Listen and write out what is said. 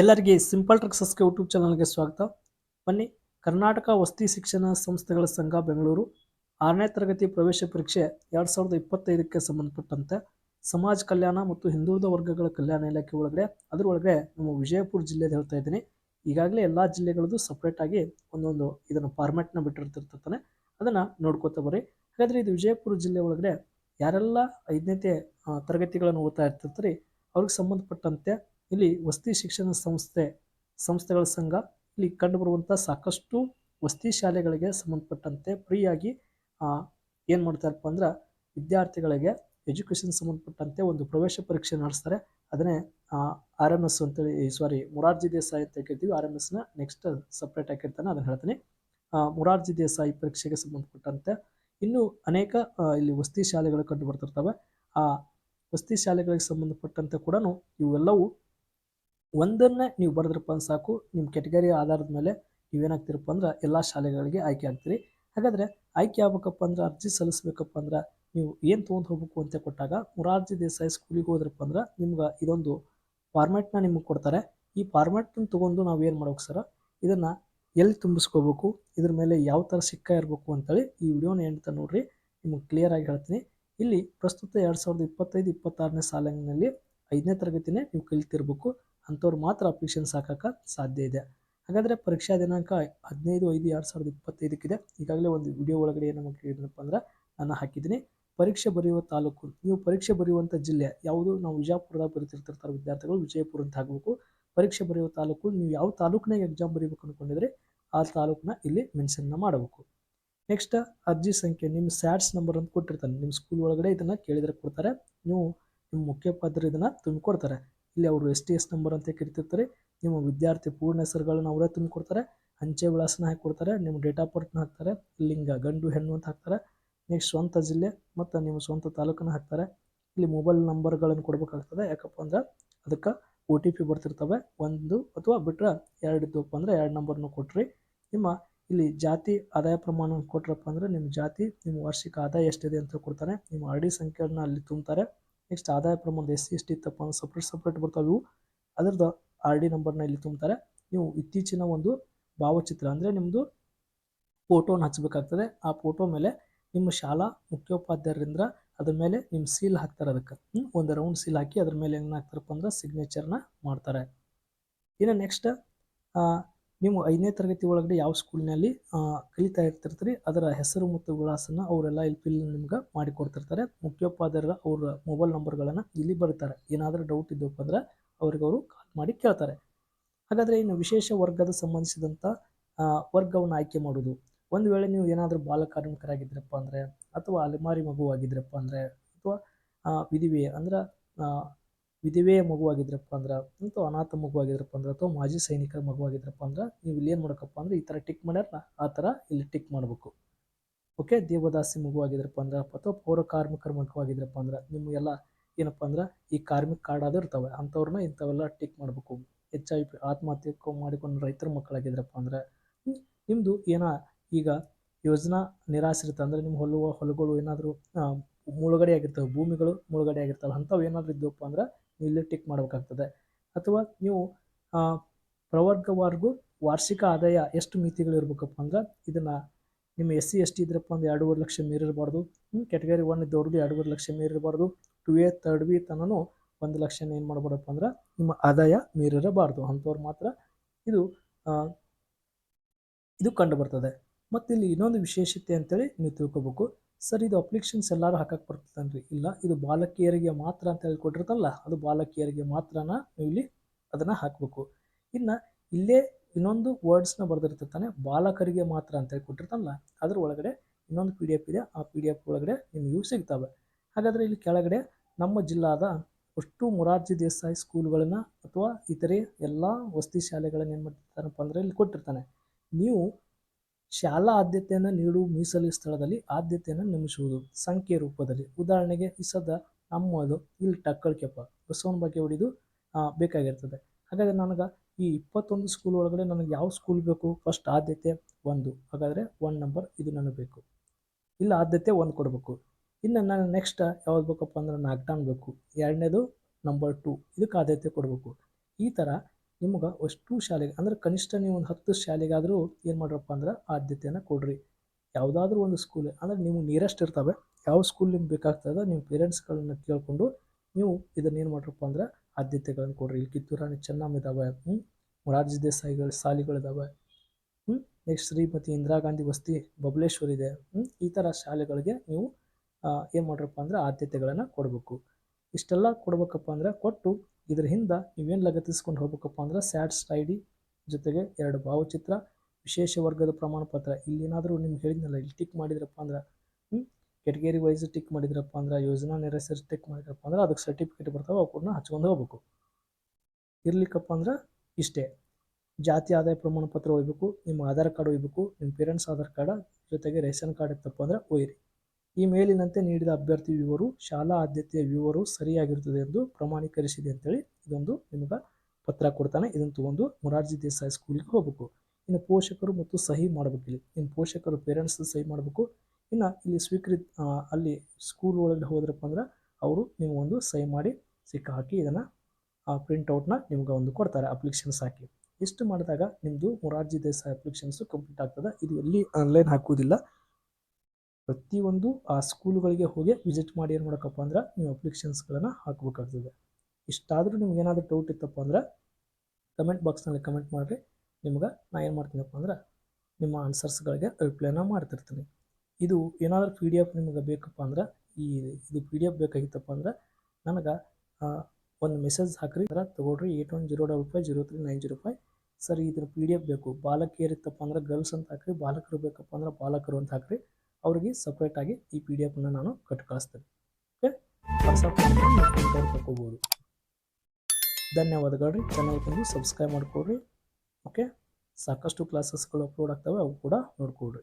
ಎಲ್ಲರಿಗೆ simple ಟ್ರಿಕ್ಸಸ್ಗೆ YouTube ಚಾನಲ್ಗೆ ಸ್ವಾಗತ. ಬನ್ನಿ, ಕರ್ನಾಟಕ ವಸತಿ ಶಿಕ್ಷಣ ಸಂಸ್ಥೆಗಳ ಸಂಘ ಬೆಂಗಳೂರು. ಆರನೇ ತರಗತಿ ಪ್ರವೇಶ ಪರೀಕ್ಷೆ ಎರಡು ಸಾವಿರದ ಇಪ್ಪತ್ತೈದಕ್ಕೆ ಸಂಬಂಧಪಟ್ಟಂತೆ ಸಮಾಜ ಕಲ್ಯಾಣ ಮತ್ತು ಹಿಂದುಳಿದ ವರ್ಗಗಳ ಕಲ್ಯಾಣ ಇಲಾಖೆ ಒಳಗಡೆ, ಅದ್ರ ಒಳಗಡೆ ನಮ್ಮ ವಿಜಯಪುರ ಜಿಲ್ಲೆದು ಹೇಳ್ತಾ ಇದ್ದೀನಿ. ಈಗಾಗಲೇ ಎಲ್ಲ ಜಿಲ್ಲೆಗಳದ್ದು ಸಪ್ರೇಟಾಗಿ ಒಂದೊಂದು ಇದನ್ನು ಫಾರ್ಮೆಟ್ನ ಬಿಟ್ಟಿರ್ತಿರ್ತಾನೆ ಅದನ್ನು ನೋಡ್ಕೋತಾ ಬರ್ರಿ. ಹಾಗಾದರೆ ಇದು ವಿಜಯಪುರ ಜಿಲ್ಲೆ ಒಳಗಡೆ ಯಾರೆಲ್ಲ ಐದನೇತೆ ತರಗತಿಗಳನ್ನು ಓದ್ತಾ ಇರ್ತಿರ್ತಾರೆ, ಅವ್ರಿಗೆ ಸಂಬಂಧಪಟ್ಟಂತೆ ಇಲ್ಲಿ ವಸತಿ ಶಿಕ್ಷಣ ಸಂಸ್ಥೆ, ಸಂಸ್ಥೆಗಳ ಸಂಘ, ಇಲ್ಲಿ ಕಂಡುಬರುವಂಥ ಸಾಕಷ್ಟು ವಸತಿ ಶಾಲೆಗಳಿಗೆ ಸಂಬಂಧಪಟ್ಟಂತೆ ಫ್ರೀಯಾಗಿ ಏನು ಮಾಡ್ತಾರಪ್ಪ ಅಂದ್ರೆ ವಿದ್ಯಾರ್ಥಿಗಳಿಗೆ ಎಜುಕೇಷನ್ ಸಂಬಂಧಪಟ್ಟಂತೆ ಒಂದು ಪ್ರವೇಶ ಪರೀಕ್ಷೆ ನಡೆಸ್ತಾರೆ. ಅದನ್ನೇ ಆರ್ ಎಂ ಎಸ್ ಅಂತೇಳಿ ಸಾರಿ ಮುರಾರ್ಜಿ ದೇಸಾಯಿ ಅಂತ ಕೇಳ್ತೀವಿ. ಆರ್ ಎಂ ಎಸ್ನ ನೆಕ್ಸ್ಟ್ ಸಪ್ರೇಟ್ ಆಗಿರ್ತಾನೆ ಅದನ್ನು ಹೇಳ್ತೀನಿ. ಮುರಾರ್ಜಿ ದೇಸಾಯಿ ಪರೀಕ್ಷೆಗೆ ಸಂಬಂಧಪಟ್ಟಂತೆ ಇನ್ನೂ ಅನೇಕ ಇಲ್ಲಿ ವಸತಿ ಶಾಲೆಗಳು ಕಂಡು ಬರ್ತಿರ್ತವೆ. ಆ, ವಸತಿ ಶಾಲೆಗಳಿಗೆ ಸಂಬಂಧಪಟ್ಟಂತೆ ಕೂಡ ಇವೆಲ್ಲವೂ ಒಂದನ್ನೇ ನೀವು ಬರೆದ್ರಪ್ಪ ಅಂದ್ರೆ ಸಾಕು. ನಿಮ್ಮ ಕೆಟಗರಿ ಆಧಾರದ ಮೇಲೆ ನೀವೇನಾಗ್ತೀರಪ್ಪ ಅಂದ್ರೆ ಎಲ್ಲ ಶಾಲೆಗಳಿಗೆ ಆಯ್ಕೆ ಆಗ್ತೀರಿ. ಹಾಗಾದರೆ ಆಯ್ಕೆ ಆಗ್ಬೇಕಪ್ಪ ಅಂದ್ರೆ ಅರ್ಜಿ ಸಲ್ಲಿಸ್ಬೇಕಪ್ಪ ಅಂದ್ರೆ ನೀವು ಏನು ತೊಗೊಂಡು ಹೋಗ್ಬೇಕು ಅಂತ ಕೊಟ್ಟಾಗ ಮುರಾರ್ಜಿ ದೇಸಾಯಿ ಸ್ಕೂಲಿಗೆ ಹೋದ್ರಪ್ಪ ಅಂದ್ರೆ ನಿಮ್ಗೆ ಇದೊಂದು ಫಾರ್ಮ್ಯಾಟ್ನ ನಿಮಗೆ ಕೊಡ್ತಾರೆ. ಈ ಫಾರ್ಮ್ಯಾಟ್ನ ತೊಗೊಂಡು ನಾವು ಏನು ಮಾಡ್ಬೇಕು ಸರ್ ಇದನ್ನು ಎಲ್ಲಿ ತುಂಬಿಸ್ಕೋಬೇಕು? ಇದ್ರ ಮೇಲೆ ಯಾವ ಥರ ಸಿಕ್ಕ ಇರಬೇಕು ಅಂತೇಳಿ ಈ ವಿಡಿಯೋನ ಏನಂತ ನೋಡ್ರಿ. ನಿಮಗೆ ಕ್ಲಿಯರ್ ಆಗಿ ಹೇಳ್ತೀನಿ. ಇಲ್ಲಿ ಪ್ರಸ್ತುತ ಎರಡು ಸಾವಿರದ ಇಪ್ಪತ್ತೈದು, ಇಪ್ಪತ್ತಾರನೇ ಸಾಲಿನಲ್ಲಿ ಐದನೇ ತರಗತಿನೇ ನೀವು ಕಲಿತಿರ್ಬೇಕು. ಅಂಥವ್ರು ಮಾತ್ರ ಅಪ್ಲಿಕೇಶನ್ಸ್ ಹಾಕಕ್ಕೆ ಸಾಧ್ಯ ಇದೆ. ಹಾಗಾದರೆ ಪರೀಕ್ಷಾ ದಿನಾಂಕ ಹದಿನೈದು, ಐದು, ಎರಡು ಸಾವಿರದ ಇಪ್ಪತ್ತೈದಕ್ಕಿದೆ. ಈಗಾಗಲೇ ಒಂದು ವಿಡಿಯೋ ಒಳಗಡೆ ಏನು ನಮಗೆ ಹೇಳಿದ್ನಪ್ಪ ಅಂದ್ರೆ ನಾನು ಹಾಕಿದ್ದೀನಿ. ಪರೀಕ್ಷೆ ಬರೆಯುವ ತಾಲೂಕು, ನೀವು ಪರೀಕ್ಷೆ ಬರೆಯುವಂಥ ಜಿಲ್ಲೆ ಯಾವುದು? ನಾವು ವಿಜಯಪುರದಾಗ ಬರೀತಿರ್ತಿರ್ತಾರೆ ವಿದ್ಯಾರ್ಥಿಗಳು ವಿಜಯಪುರ ಅಂತ ಹಾಕಬೇಕು ಪರೀಕ್ಷೆ ಬರೆಯುವ ತಾಲೂಕು, ನೀವು ಯಾವ ತಾಲೂಕಿನಾಗ ಎಕ್ಸಾಮ್ ಬರೀಬೇಕು ಅಂದ್ಕೊಂಡಿದ್ರೆ ಆ ತಾಲೂಕನ್ನ ಇಲ್ಲಿ ಮೆನ್ಷನ್ನ ಮಾಡಬೇಕು. ನೆಕ್ಸ್ಟ್ ಅರ್ಜಿ ಸಂಖ್ಯೆ, ನಿಮ್ಮ ಸ್ಯಾಟ್ಸ್ ನಂಬರ್ ಅಂತ ಕೊಟ್ಟಿರ್ತಾನೆ ನಿಮ್ಮ ಸ್ಕೂಲ್ ಒಳಗಡೆ ಇದನ್ನು ಕೇಳಿದರೆ ಕೊಡ್ತಾರೆ. ನೀವು ನಿಮ್ಮ ಮುಖ್ಯೋಪಾಧ್ಯಾಯರು ಇದನ್ನು ತುಂಬಿಕೊಡ್ತಾರೆ. ಇಲ್ಲಿ ಅವರು ಎಸ್ ಟಿ ಎಸ್ ನಂಬರ್ ಅಂತ ಕರಿತಿರ್ತಾರೆ. ನಿಮ್ಮ ವಿದ್ಯಾರ್ಥಿ ಪೂರ್ಣ ಹೆಸರುಗಳನ್ನ ಅವರೇ ತುಂಬಿಕೊಡ್ತಾರೆ ಅಂಚೆ ವಿಳಾಸನ ಹಾಕಿ ಕೊಡ್ತಾರೆ. ನಿಮ್ಮ ಡೇಟ್ ಆಫ್ ಬರ್ತ್ನ ಹಾಕ್ತಾರೆ. ಲಿಂಗ, ಗಂಡು, ಹೆಣ್ಣು ಅಂತ ಹಾಕ್ತಾರೆ. ನೆಕ್ಸ್ಟ್ ಸ್ವಂತ ಜಿಲ್ಲೆ ಮತ್ತು ನಿಮ್ಮ ಸ್ವಂತ ತಾಲೂಕನ್ನ ಹಾಕ್ತಾರೆ. ಇಲ್ಲಿ ಮೊಬೈಲ್ ನಂಬರ್ಗಳನ್ನು ಕೊಡಬೇಕಾಗ್ತದೆ. ಯಾಕಪ್ಪ ಅಂದ್ರೆ ಅದಕ್ಕೆ ಒ ಟಿ ಪಿ ಬರ್ತಿರ್ತವೆ. ಒಂದು ಅಥವಾ ಬಿಟ್ರೆ ಎರಡು ಇದ್ದಪ್ಪ ಅಂದರೆ ಎರಡು ನಂಬರ್ನು ಕೊಟ್ರಿ. ನಿಮ್ಮ ಇಲ್ಲಿ ಜಾತಿ ಆದಾಯ ಪ್ರಮಾಣ ಕೊಟ್ರಪ್ಪ ಅಂದ್ರೆ ನಿಮ್ಮ ಜಾತಿ, ನಿಮ್ಮ ವಾರ್ಷಿಕ ಆದಾಯ ಎಷ್ಟಿದೆ ಅಂತ ಕೊಡ್ತಾರೆ. ನಿಮ್ಮ ಆರ್ ಡಿ ಸಂಖ್ಯೆಯನ್ನು ಅಲ್ಲಿ ತುಂಬ್ತಾರೆ. ನೆಕ್ಸ್ಟ್ ಆದಾಯ ಪ್ರಮಾಣ ಎಸ್ ಸಿ ಎಸ್ ಟಿ ಅಂದ್ರೆ ಸಪ್ರೇಟ್ ಸಪ್ರೇಟ್ ಬರ್ತಾವೆ ಇವು. ಅದರದ್ದು ಆರ್ ಡಿ ನಂಬರ್ನ ಇಲ್ಲಿ ತುಂಬ್ತಾರೆ. ನೀವು ಇತ್ತೀಚಿನ ಒಂದು ಭಾವಚಿತ್ರ ಅಂದರೆ ನಿಮ್ಮದು ಫೋಟೋನ ಹಚ್ಚಬೇಕಾಗ್ತದೆ ಆ ಫೋಟೋ ಮೇಲೆ ನಿಮ್ಮ ಶಾಲಾ ಮುಖ್ಯೋಪಾಧ್ಯಾಯರಿಂದ ಅದ್ರ ಮೇಲೆ ನಿಮ್ಮ ಸೀಲ್ ಹಾಕ್ತಾರೆ ಅದಕ್ಕೆ? ಒಂದು ರೌಂಡ್ ಸೀಲ್ ಹಾಕಿ ಅದ್ರ ಮೇಲೆ ಏನು ಹಾಕ್ತಾರಪ್ಪ ಅಂದ್ರೆ ಸಿಗ್ನೇಚರ್ನ ಮಾಡ್ತಾರೆ. ಇನ್ನು ನೆಕ್ಸ್ಟ್ ನೀವು ಐದನೇ ತರಗತಿ ಒಳಗಡೆ ಯಾವ ಸ್ಕೂಲ್ನಲ್ಲಿ ಕಲಿತಾ ಇರ್ತಿರ್ತೀರಿ, ಅದರ ಹೆಸರು ಮತ್ತು ವಿಳಾಸನ ಅವರೆಲ್ಲ ಇಲ್ಲಿ ಫಿಲ್ ನಿಮ್ಗೆ ಮಾಡಿಕೊಡ್ತಿರ್ತಾರೆ ಮುಖ್ಯೋಪಾಧ್ಯಾಯರ ಅವರ ಮೊಬೈಲ್ ನಂಬರ್ಗಳನ್ನು ಇಲ್ಲಿ ಬರ್ತಾರೆ. ಏನಾದರೂ ಡೌಟ್ ಇದ್ದಪ್ಪ ಅಂದ್ರೆ ಅವ್ರಿಗೆ ಅವರು ಕಾಲ್ ಮಾಡಿ ಕೇಳ್ತಾರೆ. ಹಾಗಾದರೆ ಇನ್ನು ವಿಶೇಷ ವರ್ಗದ ಸಂಬಂಧಿಸಿದಂಥ ವರ್ಗವನ್ನು ಆಯ್ಕೆ ಮಾಡೋದು. ಒಂದು ವೇಳೆ ನೀವು ಏನಾದರೂ ಬಾಲಕಾರ್ಮಿಕರಾಗಿದ್ರಪ್ಪ ಅಂದರೆ, ಅಥವಾ ಅಲೆಮಾರಿ ಮಗುವಾಗಿದ್ರಪ್ಪ ಅಂದರೆ, ಅಥವಾ ವಿಧಿವೆ ಅಂದ್ರೆ ವಿಧವೆಯ ಮಗುವಾಗಿದ್ರಪ್ಪ ಅಂದ್ರೆ ಅಥವಾ ಅನಾಥ ಮಗುವಾಗಿದ್ರಪ್ಪ ಅಂದ್ರೆ, ಅಥವಾ ಮಾಜಿ ಸೈನಿಕರ ಮಗುವಾಗಿದ್ರಪ್ಪ ಅಂದ್ರೆ, ನೀವು ಇಲ್ಲಿ ಏನು ಮಾಡಕಪ್ಪ ಅಂದ್ರೆ, ಈ ಥರ ಟಿಕ್ ಮಾಡ್ಯಾರಲ್ಲ, ಆ ಥರ ಇಲ್ಲಿ ಟಿಕ್ ಮಾಡಬೇಕು. ಓಕೆ ದೇವದಾಸಿ ಮಗುವಾಗಿದ್ರಪ್ಪ ಅಂದ್ರೆ, ಅಥವಾ ಪೌರ ಕಾರ್ಮಿಕರ ಮಗುವಾಗಿದ್ರಪ್ಪ ಅಂದ್ರೆ, ನಿಮ್ಮ ಎಲ್ಲ ಏನಪ್ಪ ಅಂದ್ರೆ, ಈ ಕಾರ್ಮಿಕ ಕಾರ್ಡ್ ಅದು ಇರ್ತವೆ, ಅಂಥವ್ರನ್ನ ಇಂಥವೆಲ್ಲ ಟಿಕ್ ಮಾಡಬೇಕು. ಎಚ್ ಐ ಪಿ, ಆತ್ಮಹತ್ಯೆ ಮಾಡಿಕೊಂಡು ರೈತರ ಮಕ್ಕಳಾಗಿದ್ರಪ್ಪ ಅಂದ್ರೆ ನಿಮ್ಮದು ಏನ ಈಗ ಯೋಜನಾ ನಿರಾಶ್ರಿತ ಅಂದ್ರೆ ನಿಮ್ಮ ಹೊಲುವ, ಹೊಲಗಳು ಏನಾದರೂ ಮುಳುಗಡೆ ಆಗಿರ್ತವೆ, ಭೂಮಿಗಳು ಮುಳುಗಡೆ ಆಗಿರ್ತವೆ, ಅಂಥವು ಏನಾದರೂ ಇದ್ದವಪ್ಪ ಅಂದ್ರೆ ಇಲ್ಲಿ ಟಿಕ್ ಮಾಡಬೇಕಾಗ್ತದೆ. ಅಥವಾ ನೀವು ಪ್ರವರ್ಗವಾರ್ಗೂ ವಾರ್ಷಿಕ ಆದಾಯ ಎಷ್ಟು ಮಿತಿಗಳಿರ್ಬೇಕಪ್ಪ ಅಂದ್ರೆ ಇದನ್ನು ನಿಮ್ಮ ಎಸ್ ಸಿ ಎಸ್ ಟಿ ಇದ್ರಪ್ಪ ಅಂದ್ರೆ ಎರಡೂವರೆ ಲಕ್ಷ ಮೀರಿರಬಾರ್ದು. ಕೆಟಗರಿ ಒನ್ ಇದ್ದವ್ರದ್ದು ಎರಡೂವರೆ ಲಕ್ಷ ಮೀರಿರಬಾರ್ದು. ಟು ಎ ತರ್ಡ್ ಬಿ ತನೂ ಒಂದು ಲಕ್ಷನ ಏನು ಮಾಡ್ಬಾರ್ದಪ್ಪ ಅಂದ್ರೆ ನಿಮ್ಮ ಆದಾಯ ಮೀರಿರಬಾರ್ದು. ಅಂಥವ್ರು ಮಾತ್ರ ಇದು ಇದು ಕಂಡು ಬರ್ತದೆ. ಮತ್ತು ಇಲ್ಲಿ ಇನ್ನೊಂದು ವಿಶೇಷತೆ ಅಂತೇಳಿ ನೀವು ತಿಳ್ಕೊಬೇಕು. ಸರ್, ಇದು ಅಪ್ಲಿಕೇಶನ್ಸ್ ಎಲ್ಲರೂ ಹಾಕಕ್ಕೆ ಬರ್ತದನ್ರಿ. ಇಲ್ಲ, ಇದು ಬಾಲಕಿಯರಿಗೆ ಮಾತ್ರ ಅಂತ ಹೇಳಿ ಕೊಟ್ಟಿರ್ತಲ್ಲ ಅದು ಬಾಲಕಿಯರಿಗೆ ಮಾತ್ರನ ನೀವು ಇಲ್ಲಿ ಅದನ್ನು ಹಾಕಬೇಕು. ಇನ್ನು ಇಲ್ಲೇ ಇನ್ನೊಂದು ವರ್ಡ್ಸ್ನ ಬರೆದಿರ್ತಾನೆ ಬಾಲಕರಿಗೆ ಮಾತ್ರ ಅಂತ ಹೇಳಿ ಕೊಟ್ಟಿರ್ತಾನಲ್ಲ ಅದ್ರ ಒಳಗಡೆ ಇನ್ನೊಂದು ಪಿ ಡಿ ಎಫ್ ಇದೆ, ಆ ಪಿ ಡಿ ಎಫ್ ಒಳಗಡೆ ನಿಮಗೂ ಸಿಗ್ತವೆ. ಹಾಗಾದರೆ ಇಲ್ಲಿ ಕೆಳಗಡೆ ನಮ್ಮ ಜಿಲ್ಲಾದ ಅಷ್ಟು ಮೊರಾರ್ಜಿ ದೇಸಾಯಿ ಸ್ಕೂಲ್ಗಳನ್ನು ಅಥವಾ ಇತರೆ ಎಲ್ಲ ವಸತಿ ಶಾಲೆಗಳನ್ನು ಏನು ಮಾಡ್ತಿರ್ತಾನಪ್ಪ ಅಂದರೆ ಇಲ್ಲಿ ಕೊಟ್ಟಿರ್ತಾನೆ. ನೀವು ಶಾಲಾ ಆದ್ಯತೆಯನ್ನು ನೀಡುವ ಮೀಸಲು ಸ್ಥಳದಲ್ಲಿ ಆದ್ಯತೆಯನ್ನು ನೇಮಿಸುವುದು ಸಂಖ್ಯೆ ರೂಪದಲ್ಲಿ. ಉದಾಹರಣೆಗೆ, ಇಸದ ಸದ ನಮ್ಮದು ಇಲ್ಲಿ ಟಕ್ಕಳ್ಕೆಪ್ಪ, ಬಸವನ ಬಗ್ಗೆ ಹೊಡಿದು ಬೇಕಾಗಿರ್ತದೆ. ಹಾಗಾದರೆ ನನಗೆ ಈ ಇಪ್ಪತ್ತೊಂದು ಸ್ಕೂಲ್ ಒಳಗಡೆ ನನಗೆ ಯಾವ ಸ್ಕೂಲ್ ಬೇಕು? ಫಸ್ಟ್ ಆದ್ಯತೆ ಒಂದು. ಹಾಗಾದರೆ ಒನ್ ನಂಬರ್ ಇದು ನನಗೆ ಬೇಕು. ಇಲ್ಲ, ಆದ್ಯತೆ ಒಂದು ಕೊಡಬೇಕು. ಇನ್ನು ನಾನು ನೆಕ್ಸ್ಟ್ ಯಾವ್ದು ಬೇಕಪ್ಪ ಅಂದ್ರೆ ನಾಲ್ಕು ಬೇಕು. ಎರಡನೇದು ನಂಬರ್ ಟು ಇದಕ್ಕೆ ಆದ್ಯತೆ ಕೊಡಬೇಕು. ಈ ಥರ ನಿಮ್ಗೆ ಅಷ್ಟು ಶಾಲೆಗೆ, ಅಂದ್ರೆ ಕನಿಷ್ಠ ನೀವು ಒಂದು ಹತ್ತು ಶಾಲೆಗಾದರೂ ಏನು ಮಾಡ್ರಪ್ಪ ಅಂದ್ರೆ ಆದ್ಯತೆಯನ್ನು ಕೊಡ್ರಿ. ಯಾವುದಾದ್ರೂ ಒಂದು ಸ್ಕೂಲ್ ಅಂದ್ರೆ ನಿಮ್ಗೆ ನಿಯರೆಸ್ಟ್ ಇರ್ತವೆ, ಯಾವ ಸ್ಕೂಲ್ ನಿಮ್ಗೆ ಬೇಕಾಗ್ತದೆ ನಿಮ್ಮ ಪೇರೆಂಟ್ಸ್ಗಳನ್ನ ಕೇಳಿಕೊಂಡು ನೀವು ಇದನ್ನ ಏನು ಮಾಡ್ರಪ್ಪ ಅಂದ್ರೆ ಆದ್ಯತೆಗಳನ್ನು ಕೊಡ್ರಿ. ಇಲ್ಲಿ ಕಿತ್ತೂರು ರಾಣಿ ಚೆನ್ನಮ್ಮ ಇದ್ದಾವೆ ಹ್ಞೂ ಮೊರಾರ್ಜಿ ದೇಸಾಯಿಗಳ ಶಾಲೆಗಳಿದ್ದಾವೆ ಹ್ಞೂ ನೆಕ್ಸ್ಟ್ ಶ್ರೀಮತಿ ಇಂದಿರಾ ಗಾಂಧಿ ವಸ್ತಿ ಬಬಲೇಶ್ವರ್ ಇದೆ ಹ್ಞೂ ಈ ಥರ ಶಾಲೆಗಳಿಗೆ ನೀವು ಏನು ಮಾಡ್ರಪ್ಪ ಅಂದ್ರೆ ಆದ್ಯತೆಗಳನ್ನು ಕೊಡಬೇಕು. ಇಷ್ಟೆಲ್ಲ ಕೊಡ್ಬೇಕಪ್ಪ ಅಂದ್ರೆ ಕೊಟ್ಟು ಇದ್ರ ಹಿಂದೆ ನೀವೇನು ಲಗತ್ತಿಸ್ಕೊಂಡು ಹೋಗ್ಬೇಕಪ್ಪ ಅಂದ್ರೆ ಸ್ಯಾಡ್ಸ್ ಐ ಡಿ ಜೊತೆಗೆ ಎರಡು ಭಾವಚಿತ್ರ, ವಿಶೇಷ ವರ್ಗದ ಪ್ರಮಾಣ ಪತ್ರ ಇಲ್ಲೇನಾದರೂ ನಿಮ್ಗೆ ಹೇಳಿದ್ನಲ್ಲ, ಇಲ್ಲಿ ಟಿಕ್ ಮಾಡಿದ್ರಪ್ಪ ಅಂದ್ರೆ ಕೆಟಗರಿ ವೈಸ್ ಟಿಕ್ ಮಾಡಿದ್ರಪ್ಪ ಅಂದ್ರೆ, ಯೋಜನಾ ನೆರೆಸರ್ ಟಿಕ್ ಮಾಡಿದ್ರಪ್ಪ ಅಂದ್ರೆ ಅದಕ್ಕೆ ಸರ್ಟಿಫಿಕೇಟ್ ಬರ್ತಾವೆ ಕೂಡ ಹಚ್ಕೊಂಡು ಹೋಗ್ಬೇಕು. ಇರ್ಲಿಕ್ಕಪ್ಪ ಅಂದ್ರೆ ಇಷ್ಟೇ. ಜಾತಿ ಆದಾಯ ಪ್ರಮಾಣ ಪತ್ರ ಒಯ್ಬೇಕು, ನಿಮ್ಮ ಆಧಾರ್ ಕಾರ್ಡ್ ಒಯ್ಬೇಕು, ನಿಮ್ಮ ಪೇರೆಂಟ್ಸ್ ಆಧಾರ್ ಕಾರ್ಡ್, ಜೊತೆಗೆ ರೇಷನ್ ಕಾರ್ಡ್ ಇತ್ತಪ್ಪ ಅಂದ್ರೆ ಒಯ್ಯಿರಿ ಈ ಮೇಲಿನಂತೆ ನೀಡಿದ ಅಭ್ಯರ್ಥಿ ವಿವರು ಶಾಲಾ ಆದ್ಯತೆಯ ವಿವರು ಸರಿಯಾಗಿರುತ್ತದೆ ಎಂದು ಪ್ರಮಾಣೀಕರಿಸಿದೆ ಅಂತೇಳಿ ಇದೊಂದು ನಿಮಗೆ ಪತ್ರ ಕೊಡ್ತಾನೆ. ಇದನ್ನು ತಗೊಂಡು ಮೊರಾರ್ಜಿ ದೇಸಾಯಿ ಸ್ಕೂಲಿಗೆ ಹೋಗ್ಬೇಕು. ಇನ್ನು ಪೋಷಕರು ಮತ್ತು ಸಹಿ ಮಾಡಬೇಕು ಇಲ್ಲಿ. ನಿಮ್ಮ ಪೋಷಕರು ಪೇರೆಂಟ್ಸ್ ಸಹಿ ಮಾಡಬೇಕು. ಇನ್ನು ಇಲ್ಲಿ ಸ್ವೀಕೃತ ಅಲ್ಲಿ ಸ್ಕೂಲ್ ಒಳಗೆ ಹೋದ್ರಪ್ಪ ಅಂದ್ರೆ ಅವರು ನೀವು ಒಂದು ಸಹಿ ಮಾಡಿ ಸಿಕ್ಕ ಹಾಕಿ ಇದನ್ನು, ಆ ಪ್ರಿಂಟೌಟ್ನ ನಿಮ್ಗೆ ಒಂದು ಕೊಡ್ತಾರೆ ಅಪ್ಲಿಕೇಶನ್ಸ್ ಹಾಕಿ. ಇಷ್ಟು ಮಾಡಿದಾಗ ನಿಮ್ಮದು ಮೊರಾರ್ಜಿ ದೇಸಾಯಿ ಅಪ್ಲಿಕೇಶನ್ಸು ಕಂಪ್ಲೀಟ್ ಆಗ್ತದೆ. ಇದು ಎಲ್ಲಿ ಆನ್ಲೈನ್ ಹಾಕುವುದಿಲ್ಲ. ಪ್ರತಿಯೊಂದು ಆ ಸ್ಕೂಲ್ಗಳಿಗೆ ಹೋಗಿ ವಿಸಿಟ್ ಮಾಡಿ ಏನು ಮಾಡೋಕ್ಕಪ್ಪ ಅಂದ್ರೆ ನೀವು ಅಪ್ಲಿಕೇಶನ್ಸ್ಗಳನ್ನು ಹಾಕಬೇಕಾಗ್ತದೆ. ಇಷ್ಟಾದರೂ ನಿಮ್ಗೆ ಏನಾದರೂ ಡೌಟ್ ಇತ್ತಪ್ಪ ಅಂದ್ರೆ ಕಮೆಂಟ್ ಬಾಕ್ಸ್ನಲ್ಲಿ ಕಮೆಂಟ್ ಮಾಡಿರಿ. ನಿಮ್ಗೆ ನಾ ಏನು ಮಾಡ್ತೀನಪ್ಪ ಅಂದ್ರೆ ನಿಮ್ಮ ಆನ್ಸರ್ಸ್ಗಳಿಗೆ ರಿಪ್ಲೈನ ಮಾಡ್ತಿರ್ತೀನಿ. ಇದು ಏನಾದರೂ ಪಿ ಡಿ ಎಫ್ ನಿಮಗೆ ಬೇಕಪ್ಪ ಅಂದ್ರೆ ಈ ಇದು ಪಿ ಡಿ ಎಫ್ ಬೇಕಾಗಿತ್ತಪ್ಪ ಅಂದ್ರೆ ನನಗೆ ಒಂದು ಮೆಸೇಜ್ ಹಾಕ್ರಿ. ಅಂದ್ರೆ ತೊಗೊಳ್ರಿ. Eight one zero double five zero three nine zero five sir ಇದ್ರ ಪಿ ಡಿ ಎಫ್ ಬೇಕು. ಬಾಲಕಿಯರಿತ್ತಪ್ಪ ಅಂದ್ರೆ ಗರ್ಲ್ಸ್ ಅಂತ ಹಾಕ್ರಿ. ಬಾಲಕರು ಬೇಕಪ್ಪ ಅಂದ್ರೆ ಬಾಲಕರು ಅಂತ ಹಾಕ್ರಿ. ಅವ್ರಿಗೆ ಸಪ್ರೇಟಾಗಿ ಈ ಪಿ ಡಿ ಎಫ್ನ ನಾನು ಕಟ್ ಕಳಿಸ್ತೇನೆ ಓಕೆ ವಾಟ್ಸಪ್ ತಗೋಬೋದು ಧನ್ಯವಾದಗಳು ರೀ. ಚಾನಲ್ ಬಂದು ಸಬ್ಸ್ಕ್ರೈಬ್ ಮಾಡ್ಕೊಡ್ರಿ. ಓಕೆ ಸಾಕಷ್ಟು ಕ್ಲಾಸಸ್ಗಳು ಅಪ್ಲೋಡ್ ಆಗ್ತವೆ, ಅವು ಕೂಡ ನೋಡ್ಕೊಳ್ರಿ